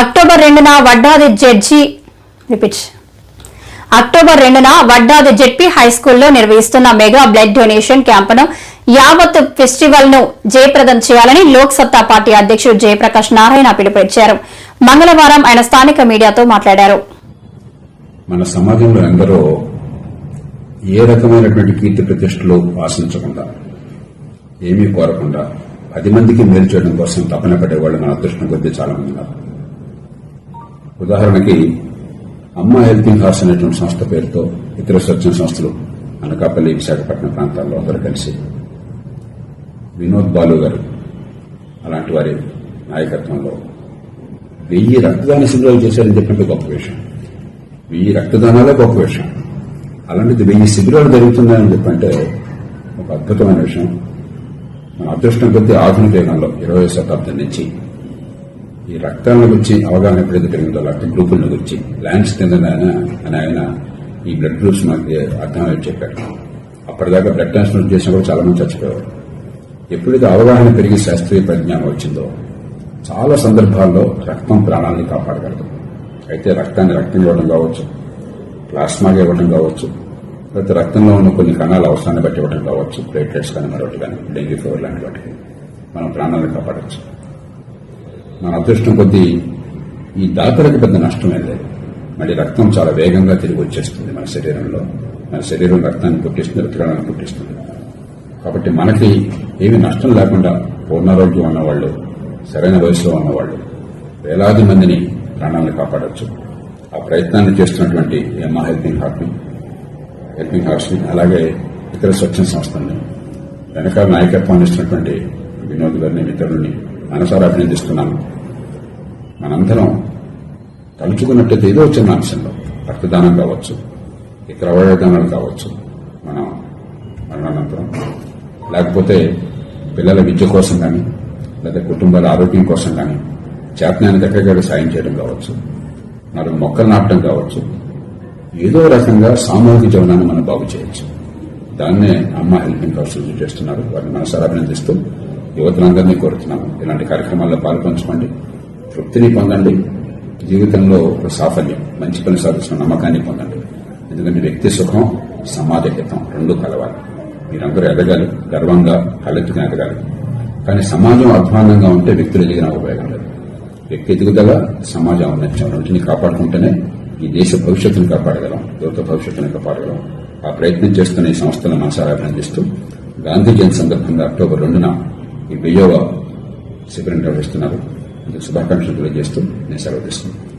October రెండున Vaddadi judge repeat. October రెండున Vaddadi ZP high స్కూల్లో నిర్వహిస్తున్న మెగా బ్లడ్ డొనేషన్ క్యాంపును యావత్ ఫెస్టివల్ను జయప్రదం చేయాలని లోక్ సత్తా పార్టీ అధ్యక్షుడు జయప్రకాష్ నారాయణ పిలుపునిచ్చారు. మంగళవారం ఆయన స్థానిక మీడియాతో మాట్లాడారు. మన సమాజంలో ఎందరో ఏ రకమైనటువంటి కీర్తి ప్రతిష్టలు ఆశించకుండా ఏమీ కోరకుండా పది మందికి మేలు చేయడం కోసం తపన పడేవాళ్ళు మన అదృష్టం కొద్దీ చాలా మంది ఉన్నారు. ఉదాహరణకి అమ్మ హెల్పింగ్ హార్స్ అనేటువంటి సంస్థ పేరుతో ఇతర స్వచ్ఛంద సంస్థలు అనకాపల్లి విశాఖపట్నం ప్రాంతాల్లో అందరూ కలిసి వినోద్ బాలు గారు అలాంటి వారి నాయకత్వంలో వెయ్యి రక్తదాన శిబిరాలు చేశారని చెప్పినట్టు గొప్ప విషయం. వెయ్యి రక్తదానాలే గొప్ప విషయం. అలాంటిది వెయ్యి శిబిరాలు జరుగుతున్నాయని చెప్పంటే ఒక అద్భుతమైన విషయం. మన అదృష్టం కొద్దీ ఆధునిక యుగంలో ఇరవై శతాబ్దం నుంచి ఈ రక్తాలను గురించి అవగాహన ఎప్పుడైతే పెరిగిందో రక్త గ్రూపులను గురించి ల్యాండ్స్ కింద ఆయన అని ఆయన ఈ బ్లడ్ గ్రూప్స్ మనకి అర్థమయ్యి చెప్పారు. అప్పటిదాకా బ్లడ్ ట్రాన్స్ఫర్ చేసిన కూడా చాలా మంది చచ్చిపోయారు ఎప్పుడైతే అవగాహన పెరిగి శాస్త్రీయ పరిజ్ఞానం వచ్చిందో చాలా సందర్భాల్లో రక్తం ప్రాణాలని కాపాడగలదు. అయితే రక్తాన్ని రక్తం ఇవ్వడం కావచ్చు ప్లాస్మాగా ఇవ్వడం కావచ్చు లేకపోతే రక్తంలో ఉన్న కొన్ని కణాల అవసరాన్ని బట్టి ఇవ్వడం కావచ్చు ప్లేట్లెట్స్ కానీ మరొకటి కానీ డెంగ్యూ ఫీవర్ లాంటి వాటికి మనం ప్రాణాలను కాపాడచ్చు. మన అదృష్టం కొద్దీ ఈ దాతలకు పెద్ద నష్టమే లేదు. మళ్ళీ రక్తం చాలా వేగంగా తిరిగి వచ్చేస్తుంది మన శరీరంలో. మన శరీరం రక్తాన్ని పుట్టిస్తుంది రక్తకణాన్ని పుట్టిస్తుంది. కాబట్టి మనకి ఏమి నష్టం లేకుండా పూర్ణారోగ్యం ఉన్నవాళ్ళు సరైన వయసులో ఉన్నవాళ్ళు వేలాది మందిని ప్రాణాలను కాపాడవచ్చు ఆ ప్రయత్నాన్ని చేస్తున్నటువంటి ఎమ్మా హెల్పింగ్ హార్ట్ని హెల్పింగ్ హార్ట్స్ని అలాగే ఇతర స్వచ్ఛంద సంస్థల్ని వెనకాల నాయకత్వాన్ని ఇస్తున్నటువంటి వినోద్ గారిని మిత్రుల్ని మనసారా అభినందిస్తున్నాను మనందరం తలుచుకున్నట్టయితే ఏదో చిన్న అంశంలో రక్తదానం కావచ్చు ఇతర అవయవదానాలు కావచ్చు మనం మరణానంతరం. లేకపోతే పిల్లల విద్య కోసం కానీ లేదా కుటుంబాల ఆరోగ్యం కోసం కానీ చేతనాన్ని దగ్గరగా సాయం చేయడం కావచ్చు నాలుగు మొక్కలు నాటడం కావచ్చు ఏదో రకంగా సామూహిక జీవనాన్ని మనం బాగు చేయొచ్చు. దాన్నే అమ్మ హెల్పింగ్ హౌస్ చేస్తున్నారు. వారిని మనసారా అభినందిస్తూ యువతలందరినీ కోరుతున్నాము. ఇలాంటి కార్యక్రమాల్లో పాల్పంచుకోండి. తృప్తిని పొందండి. జీవితంలో ఒక సాఫల్యం మంచి పని సాధిస్తున్న నమ్మకాన్ని పొందండి. ఎందుకంటే వ్యక్తి సుఖం సమాజ హితం రెండు కలవాలి. మీరందరూ ఎదగాలి గర్వంగా కళ్ళెత్తుకుని ఎదగాలి. కానీ సమాజం అధ్వానంగా ఉంటే వ్యక్తులు ఎదిగిన ఉపయోగం లేదు. వ్యక్తి ఎదుగుదల సమాజ ఔన్నత్యం రెండింటిని కాపాడుకుంటేనే ఈ దేశ భవిష్యత్తును కాపాడగలం యువత భవిష్యత్తును కాపాడగలం. ఆ ప్రయత్నం చేస్తున్న ఈ సంస్థలను మనసారా అభినందిస్తూ గాంధీ జయంతి సందర్భంగా అక్టోబర్ రెండున ఈ వెయ్యవ శిబిరం నిర్వహిస్తున్నారు. శుభాకాంక్షలు తెలియజేస్తూ నేను సెలవు తీసుకున్నాను